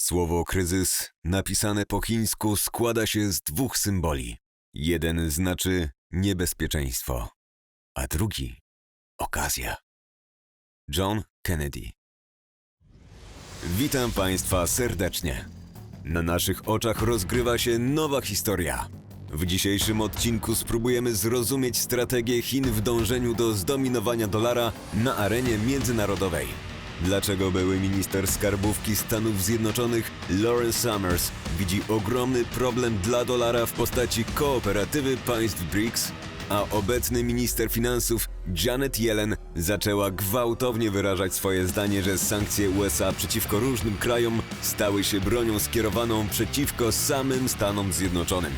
Słowo kryzys, napisane po chińsku, składa się z dwóch symboli. Jeden znaczy niebezpieczeństwo, a drugi okazja. John Kennedy. Witam Państwa serdecznie. Na naszych oczach rozgrywa się nowa historia. W dzisiejszym odcinku spróbujemy zrozumieć strategię Chin w dążeniu do zdominowania dolara na arenie międzynarodowej. Dlaczego były minister skarbówki Stanów Zjednoczonych Lawrence Summers widzi ogromny problem dla dolara w postaci kooperatywy państw BRICS, a obecny minister finansów Janet Yellen zaczęła gwałtownie wyrażać swoje zdanie, że sankcje USA przeciwko różnym krajom stały się bronią skierowaną przeciwko samym Stanom Zjednoczonym.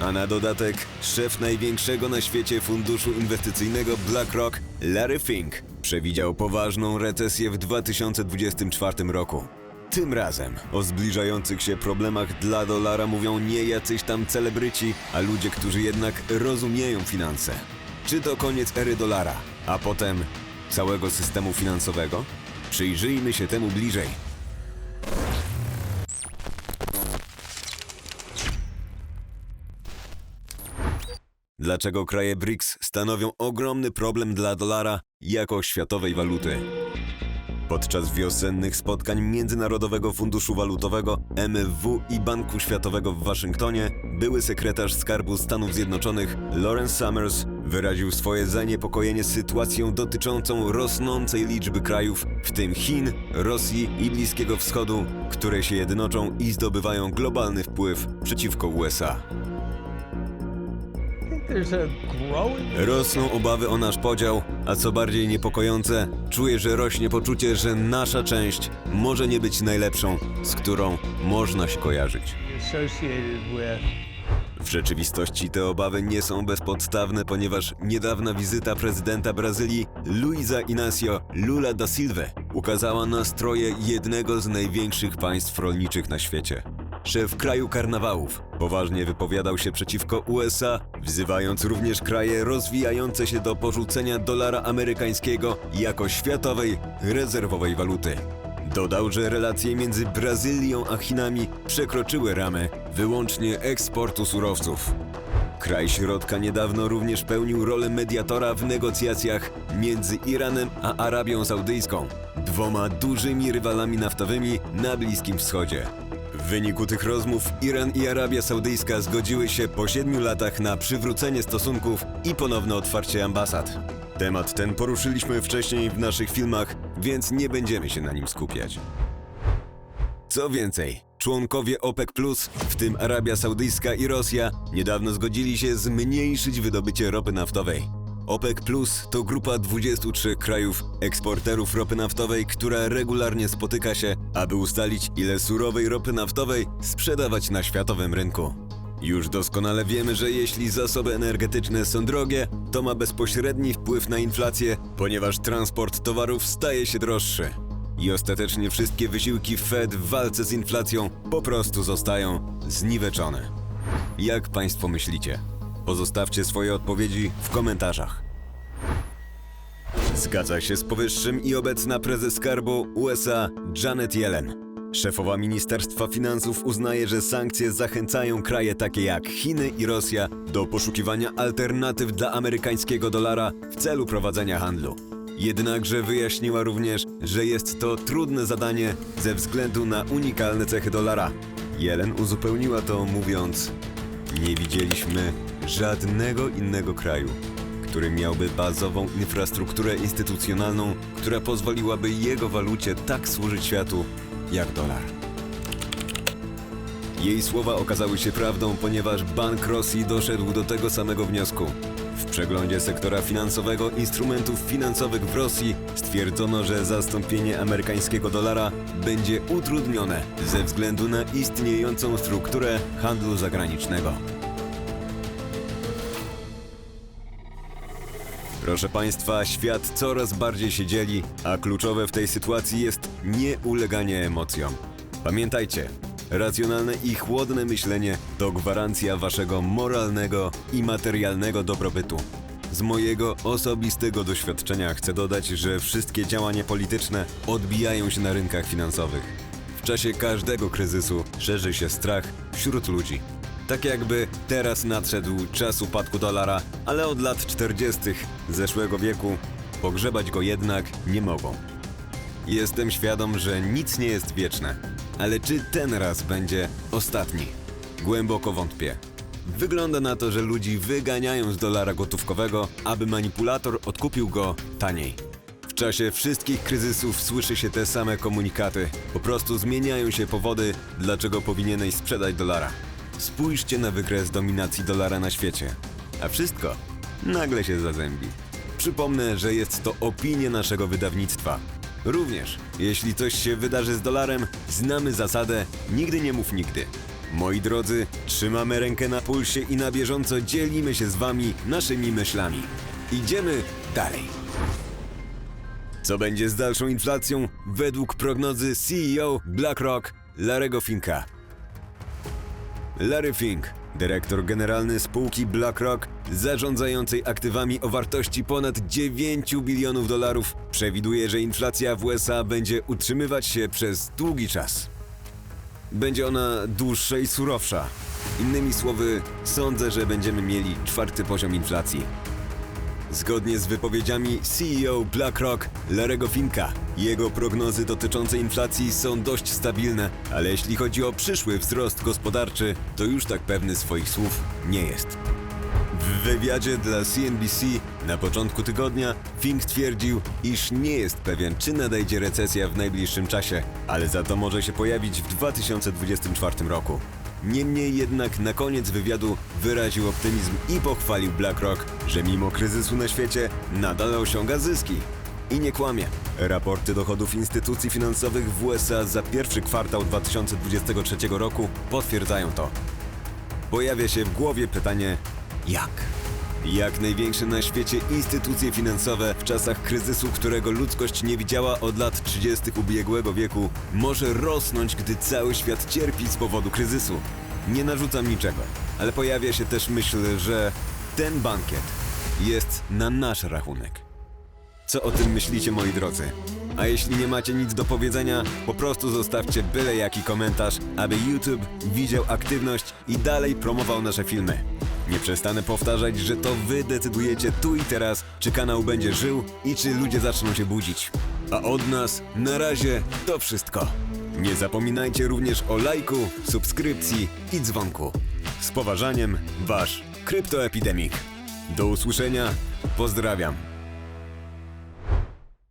A na dodatek szef największego na świecie funduszu inwestycyjnego BlackRock, Larry Fink, przewidział poważną recesję w 2024 roku. Tym razem o zbliżających się problemach dla dolara mówią nie jacyś tam celebryci, a ludzie, którzy jednak rozumieją finanse. Czy to koniec ery dolara, a potem całego systemu finansowego? Przyjrzyjmy się temu bliżej. Dlaczego kraje BRICS stanowią ogromny problem dla dolara jako światowej waluty? Podczas wiosennych spotkań Międzynarodowego Funduszu Walutowego, MFW i Banku Światowego w Waszyngtonie, były sekretarz Skarbu Stanów Zjednoczonych Lawrence Summers wyraził swoje zaniepokojenie sytuacją dotyczącą rosnącej liczby krajów, w tym Chin, Rosji i Bliskiego Wschodu, które się jednoczą i zdobywają globalny wpływ przeciwko USA. Rosną obawy o nasz podział, a co bardziej niepokojące, czuję, że rośnie poczucie, że nasza część może nie być najlepszą, z którą można się kojarzyć. W rzeczywistości te obawy nie są bezpodstawne, ponieważ niedawna wizyta prezydenta Brazylii Luiza Inácio Lula da Silva ukazała nastroje jednego z największych państw rolniczych na świecie. Szef kraju karnawałów poważnie wypowiadał się przeciwko USA, wzywając również kraje rozwijające się do porzucenia dolara amerykańskiego jako światowej, rezerwowej waluty. Dodał, że relacje między Brazylią a Chinami przekroczyły ramę wyłącznie eksportu surowców. Kraj środka niedawno również pełnił rolę mediatora w negocjacjach między Iranem a Arabią Saudyjską, dwoma dużymi rywalami naftowymi na Bliskim Wschodzie. W wyniku tych rozmów Iran i Arabia Saudyjska zgodziły się po siedmiu latach na przywrócenie stosunków i ponowne otwarcie ambasad. Temat ten poruszyliśmy wcześniej w naszych filmach, więc nie będziemy się na nim skupiać. Co więcej, członkowie OPEC, w tym Arabia Saudyjska i Rosja, niedawno zgodzili się zmniejszyć wydobycie ropy naftowej. OPEC to grupa 23 krajów eksporterów ropy naftowej, która regularnie spotyka się, aby ustalić, ile surowej ropy naftowej sprzedawać na światowym rynku. Już doskonale wiemy, że jeśli zasoby energetyczne są drogie, to ma bezpośredni wpływ na inflację, ponieważ transport towarów staje się droższy. I ostatecznie wszystkie wysiłki Fed w walce z inflacją po prostu zostają zniweczone. Jak Państwo myślicie? Pozostawcie swoje odpowiedzi w komentarzach. Zgadza się z powyższym i obecna prezes skarbu USA Janet Yellen. Szefowa Ministerstwa Finansów uznaje, że sankcje zachęcają kraje takie jak Chiny i Rosja do poszukiwania alternatyw dla amerykańskiego dolara w celu prowadzenia handlu. Jednakże wyjaśniła również, że jest to trudne zadanie ze względu na unikalne cechy dolara. Yellen uzupełniła to mówiąc: Nie widzieliśmy żadnego innego kraju, który miałby bazową infrastrukturę instytucjonalną, która pozwoliłaby jego walucie tak służyć światu jak dolar. Jej słowa okazały się prawdą, ponieważ Bank Rosji doszedł do tego samego wniosku. W przeglądzie sektora finansowego instrumentów finansowych w Rosji stwierdzono, że zastąpienie amerykańskiego dolara będzie utrudnione ze względu na istniejącą strukturę handlu zagranicznego. Proszę Państwa, świat coraz bardziej się dzieli, a kluczowe w tej sytuacji jest nieuleganie emocjom. Pamiętajcie, racjonalne i chłodne myślenie to gwarancja Waszego moralnego i materialnego dobrobytu. Z mojego osobistego doświadczenia chcę dodać, że wszystkie działania polityczne odbijają się na rynkach finansowych. W czasie każdego kryzysu szerzy się strach wśród ludzi. Tak jakby teraz nadszedł czas upadku dolara, ale od lat 40. zeszłego wieku pogrzebać go jednak nie mogą. Jestem świadom, że nic nie jest wieczne, ale czy ten raz będzie ostatni? Głęboko wątpię. Wygląda na to, że ludzi wyganiają z dolara gotówkowego, aby manipulator odkupił go taniej. W czasie wszystkich kryzysów słyszy się te same komunikaty. Po prostu zmieniają się powody, dlaczego powinieneś sprzedać dolara. Spójrzcie na wykres dominacji dolara na świecie. A wszystko nagle się zazębi. Przypomnę, że jest to opinia naszego wydawnictwa. Również, jeśli coś się wydarzy z dolarem, znamy zasadę nigdy nie mów nigdy. Moi drodzy, trzymamy rękę na pulsie i na bieżąco dzielimy się z wami naszymi myślami. Idziemy dalej. Co będzie z dalszą inflacją według prognozy CEO BlackRock Larego Finka? Larry Fink, dyrektor generalny spółki BlackRock, zarządzającej aktywami o wartości ponad 9 bilionów dolarów, przewiduje, że inflacja w USA będzie utrzymywać się przez długi czas. Będzie ona dłuższa i surowsza. Innymi słowy, sądzę, że będziemy mieli czwarty poziom inflacji. Zgodnie z wypowiedziami CEO BlackRock Larego Finka, jego prognozy dotyczące inflacji są dość stabilne, ale jeśli chodzi o przyszły wzrost gospodarczy, to już tak pewny swoich słów nie jest. W wywiadzie dla CNBC na początku tygodnia Fink twierdził, iż nie jest pewien, czy nadejdzie recesja w najbliższym czasie, ale za to może się pojawić w 2024 roku. Niemniej jednak na koniec wywiadu wyraził optymizm i pochwalił BlackRock, że mimo kryzysu na świecie nadal osiąga zyski. I nie kłamie. Raporty dochodów instytucji finansowych w USA za pierwszy kwartał 2023 roku potwierdzają to. Pojawia się w głowie pytanie jak? Jak największe na świecie instytucje finansowe w czasach kryzysu, którego ludzkość nie widziała od lat 30. ubiegłego wieku, może rosnąć, gdy cały świat cierpi z powodu kryzysu? Nie narzucam niczego, ale pojawia się też myśl, że ten bankiet jest na nasz rachunek. Co o tym myślicie, moi drodzy? A jeśli nie macie nic do powiedzenia, po prostu zostawcie byle jaki komentarz, aby YouTube widział aktywność i dalej promował nasze filmy. Nie przestanę powtarzać, że to wy decydujecie tu i teraz, czy kanał będzie żył i czy ludzie zaczną się budzić. A od nas na razie to wszystko. Nie zapominajcie również o lajku, subskrypcji i dzwonku. Z poważaniem, wasz Kryptoepidemik. Do usłyszenia, pozdrawiam.